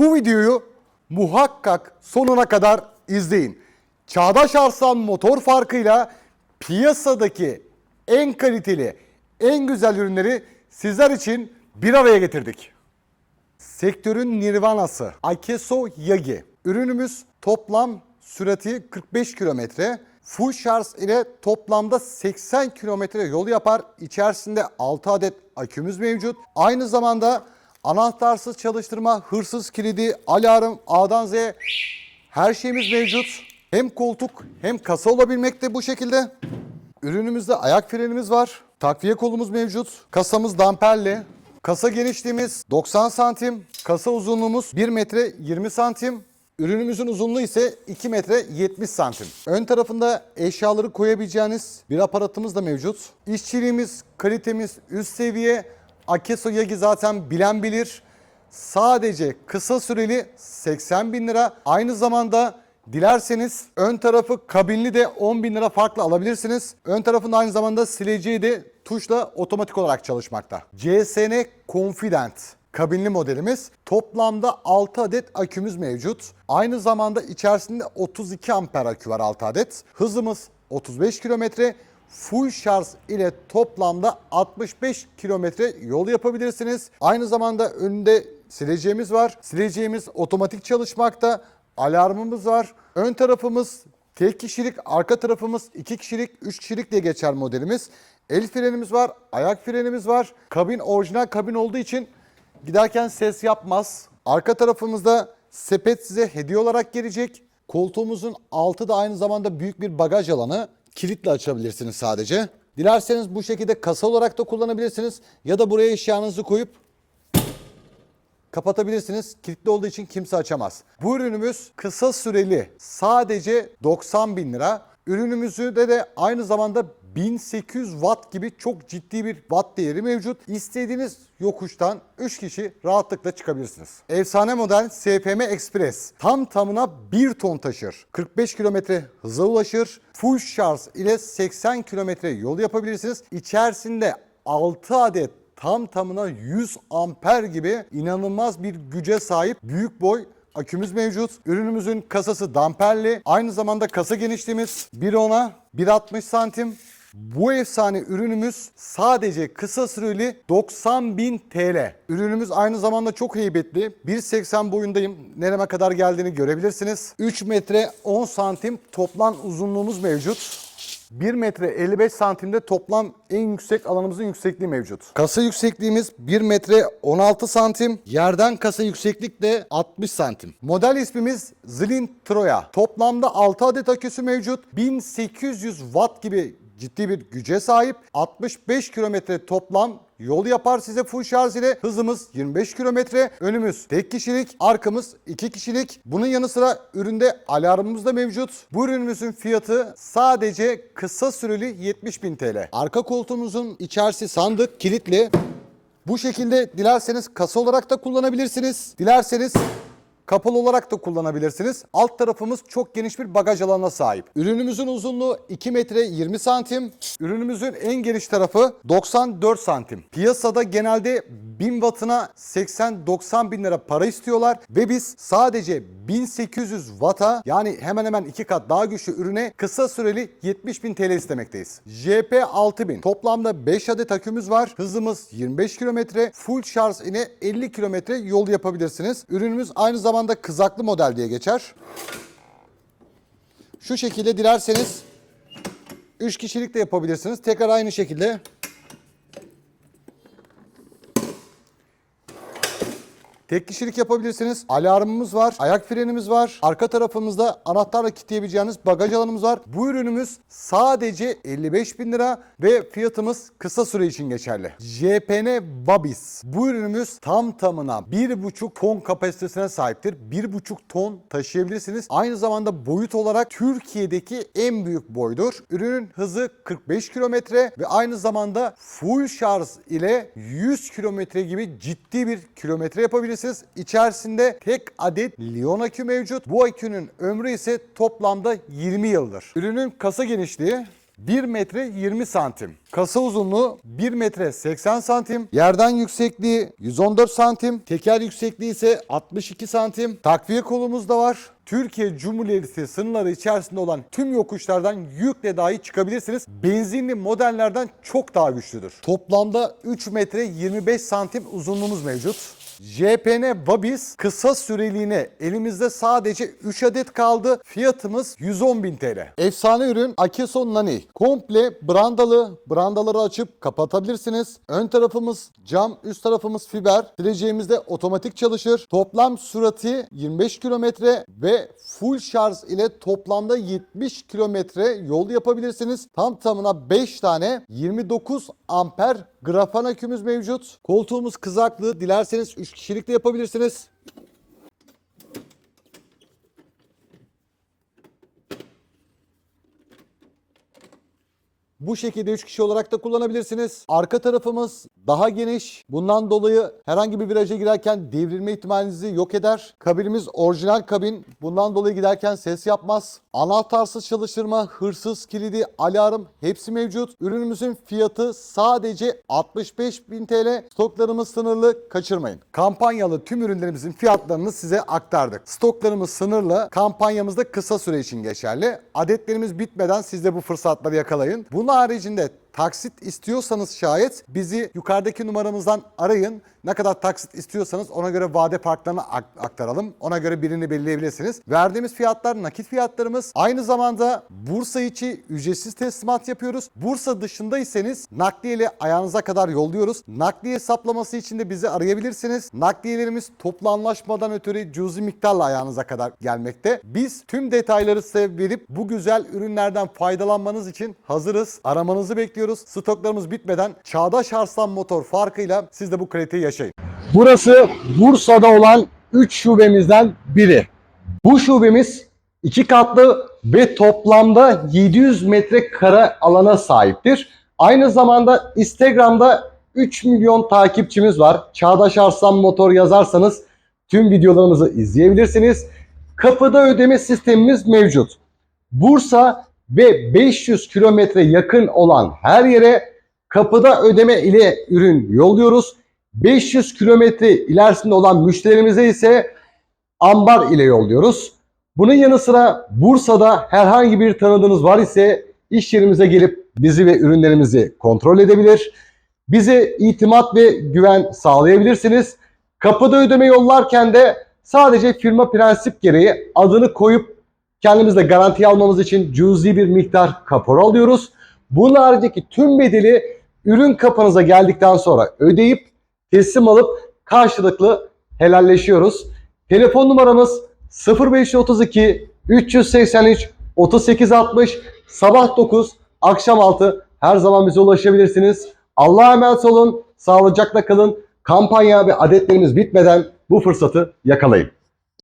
Bu videoyu muhakkak sonuna kadar izleyin. Çağdaş Arslan motor farkıyla piyasadaki en kaliteli, en güzel ürünleri sizler için bir araya getirdik. Sektörün nirvanası Akeso Yagi. Ürünümüz toplam sürati 45 kilometre. Full şarj ile toplamda 80 kilometre yol yapar. İçerisinde 6 adet akümüz mevcut. Aynı zamanda anahtarsız çalıştırma, hırsız kilidi, alarm, A'dan Z'ye her şeyimiz mevcut. Hem koltuk hem kasa olabilmekte bu şekilde. Ürünümüzde ayak frenimiz var. Takviye kolumuz mevcut. Kasamız damperli. Kasa genişliğimiz 90 santim. Kasa uzunluğumuz 1 metre 20 santim. Ürünümüzün uzunluğu ise 2 metre 70 santim. Ön tarafında eşyaları koyabileceğiniz bir aparatımız da mevcut. İşçiliğimiz, kalitemiz üst seviye. Akeso Yagi zaten bilen bilir. Sadece kısa süreli 80 bin lira. Aynı zamanda dilerseniz ön tarafı kabinli de 10 bin lira farklı alabilirsiniz. Ön tarafında aynı zamanda sileceği de tuşla otomatik olarak çalışmakta. CSN Confident kabinli modelimiz. Toplamda 6 adet akümüz mevcut. Aynı zamanda içerisinde 32 amper akü var 6 adet. Hızımız 35 kilometre. Full şarj ile toplamda 65 kilometre yol yapabilirsiniz. Aynı zamanda önünde sileceğimiz var. Sileceğimiz otomatik çalışmakta. Alarmımız var. Ön tarafımız tek kişilik, arka tarafımız iki kişilik, üç kişilik diye geçer modelimiz. El frenimiz var, ayak frenimiz var. Kabin orijinal kabin olduğu için giderken ses yapmaz. Arka tarafımızda sepet size hediye olarak gelecek. Koltuğumuzun altı da aynı zamanda büyük bir bagaj alanı. Kilitle açabilirsiniz sadece. Dilerseniz bu şekilde kasa olarak da kullanabilirsiniz. Ya da buraya eşyanızı koyup kapatabilirsiniz. Kilitli olduğu için kimse açamaz. Bu ürünümüz kısa süreli sadece 90 bin lira. Ürünümüzde de, de aynı zamanda 1800 watt gibi çok ciddi bir watt değeri mevcut. İstediğiniz yokuştan 3 kişi rahatlıkla çıkabilirsiniz. Efsane model SPM Express tam tamına 1 ton taşır. 45 kilometre hıza ulaşır. Full şarj ile 80 kilometre yol yapabilirsiniz. İçerisinde 6 adet tam tamına 100 amper gibi inanılmaz bir güce sahip büyük boy akümüz mevcut. Ürünümüzün kasası damperli. Aynı zamanda kasa genişliğimiz 1.10'a 1.60 santim. Bu efsane ürünümüz sadece kısa süreli 90.000 TL. Ürünümüz aynı zamanda çok heybetli. 1.80 boyundayım. Nereme kadar geldiğini görebilirsiniz. 3 metre 10 santim toplam uzunluğumuz mevcut. 1 metre 55 santimde toplam en yüksek alanımızın yüksekliği mevcut. Kasa yüksekliğimiz 1 metre 16 santim. Yerden kasa yükseklik de 60 santim. Model ismimiz Zlin Troya. Toplamda 6 adet aküsü mevcut. 1800 watt gibi ciddi bir güce sahip. 65 kilometre toplam yol yapar size full şarj ile. Hızımız 25 kilometre. Önümüz tek kişilik, arkamız 2 kişilik. Bunun yanı sıra üründe alarmımız da mevcut. Bu ürünümüzün fiyatı sadece kısa süreli 70.000 TL. Arka koltuğumuzun içerisi sandık, kilitli. Bu şekilde dilerseniz kasa olarak da kullanabilirsiniz. Dilerseniz Kapalı olarak da kullanabilirsiniz. Alt tarafımız çok geniş bir bagaj alanına sahip. Ürünümüzün uzunluğu 2 metre 20 santim. Ürünümüzün en geniş tarafı 94 santim. Piyasada genelde 1000 wattına 80-90 bin lira para istiyorlar ve biz sadece 1800 watt'a yani hemen hemen iki kat daha güçlü ürüne kısa süreli 70 bin TL istemekteyiz. JP 6000 toplamda 5 adet akümüz var. Hızımız 25 kilometre. Full şarj ile 50 kilometre yol yapabilirsiniz. Ürünümüz aynı zamanda kızaklı model diye geçer. Şu şekilde dilerseniz 3 kişilik de yapabilirsiniz. Tekrar aynı şekilde Tek kişilik yapabilirsiniz. Alarmımız var, ayak frenimiz var. Arka tarafımızda anahtarla kilitleyebileceğiniz bagaj alanımız var. Bu ürünümüz sadece 55 bin lira ve fiyatımız kısa süre için geçerli. JPN Babis. Bu ürünümüz tam tamına 1,5 ton kapasitesine sahiptir. 1,5 ton taşıyabilirsiniz. Aynı zamanda boyut olarak Türkiye'deki en büyük boydur. Ürünün hızı 45 kilometre ve aynı zamanda full şarj ile 100 kilometre gibi ciddi bir kilometre yapabilirsiniz. İçerisinde tek adet Lion akü mevcut. Bu akünün ömrü ise toplamda 20 yıldır. Ürünün kasa genişliği 1 metre 20 santim. Kasa uzunluğu 1 metre 80 santim. Yerden yüksekliği 114 santim. Teker yüksekliği ise 62 santim. Takviye kolumuz da var. Türkiye Cumhuriyeti sınırları içerisinde olan tüm yokuşlardan yükle dahi çıkabilirsiniz. Benzinli modellerden çok daha güçlüdür. Toplamda 3 metre 25 santim uzunluğumuz mevcut. JPN Vabis kısa süreliğine elimizde sadece 3 adet kaldı. Fiyatımız 110.000 TL. Efsane ürün Akeson Nani. Komple brandalı. Brandaları açıp kapatabilirsiniz. Ön tarafımız cam, üst tarafımız fiber. Sileceğimiz de otomatik çalışır. Toplam sürati 25 kilometre ve full şarj ile toplamda 70 kilometre yol yapabilirsiniz. Tam tamına 5 tane 29 amper grafan akümüz mevcut. Koltuğumuz kızaklı. Dilerseniz 3 kişilik de yapabilirsiniz. Bu şekilde 3 kişi olarak da kullanabilirsiniz. Arka tarafımız daha geniş. Bundan dolayı herhangi bir viraja girerken devrilme ihtimalinizi yok eder. Kabinimiz orijinal kabin. Bundan dolayı giderken ses yapmaz. Anahtarsız çalıştırma, hırsız kilidi, alarm hepsi mevcut. Ürünümüzün fiyatı sadece 65.000 TL. Stoklarımız sınırlı. Kaçırmayın. Kampanyalı tüm ürünlerimizin fiyatlarını size aktardık. Stoklarımız sınırlı. Kampanyamız da kısa süre için geçerli. Adetlerimiz bitmeden siz de bu fırsatları yakalayın. Bunun haricinde taksit istiyorsanız şayet bizi yukarıdaki numaramızdan arayın. Ne kadar taksit istiyorsanız ona göre vade farklarını ak- aktaralım. Ona göre birini belirleyebilirsiniz. Verdiğimiz fiyatlar nakit fiyatlarımız. Aynı zamanda Bursa içi ücretsiz teslimat yapıyoruz. Bursa dışındaysanız nakliye ile ayağınıza kadar yolluyoruz. Nakliye hesaplaması için de bizi arayabilirsiniz. Nakliyelerimiz toplu anlaşmadan ötürü cüzi miktarla ayağınıza kadar gelmekte. Biz tüm detayları size verip bu güzel ürünlerden faydalanmanız için hazırız. Aramanızı bekliyoruz. Stoklarımız bitmeden Çağdaş Arslan Motor farkıyla siz de bu kaliteyi yaşayın. Burası Bursa'da olan 3 şubemizden biri. Bu şubemiz iki katlı ve toplamda 700 metrekare alana sahiptir. Aynı zamanda Instagram'da 3 milyon takipçimiz var. Çağdaş Arslan Motor yazarsanız tüm videolarımızı izleyebilirsiniz. Kapıda ödeme sistemimiz mevcut. Bursa ve 500 kilometre yakın olan her yere kapıda ödeme ile ürün yolluyoruz. 500 kilometre ilerisinde olan müşterimize ise ambar ile yolluyoruz. Bunun yanı sıra Bursa'da herhangi bir tanıdığınız var ise iş yerimize gelip bizi ve ürünlerimizi kontrol edebilir. Bize itimat ve güven sağlayabilirsiniz. Kapıda ödeme yollarken de sadece firma prensip gereği adını koyup kendimizde garanti almamız için cüzi bir miktar kapora alıyoruz. Bunun haricindeki tüm bedeli ürün kapınıza geldikten sonra ödeyip teslim alıp karşılıklı helalleşiyoruz. Telefon numaramız 0532 383 3860 sabah 9 akşam 6 her zaman bize ulaşabilirsiniz. Allah'a emanet olun. Sağlıcakla kalın. Kampanya ve adetlerimiz bitmeden bu fırsatı yakalayın.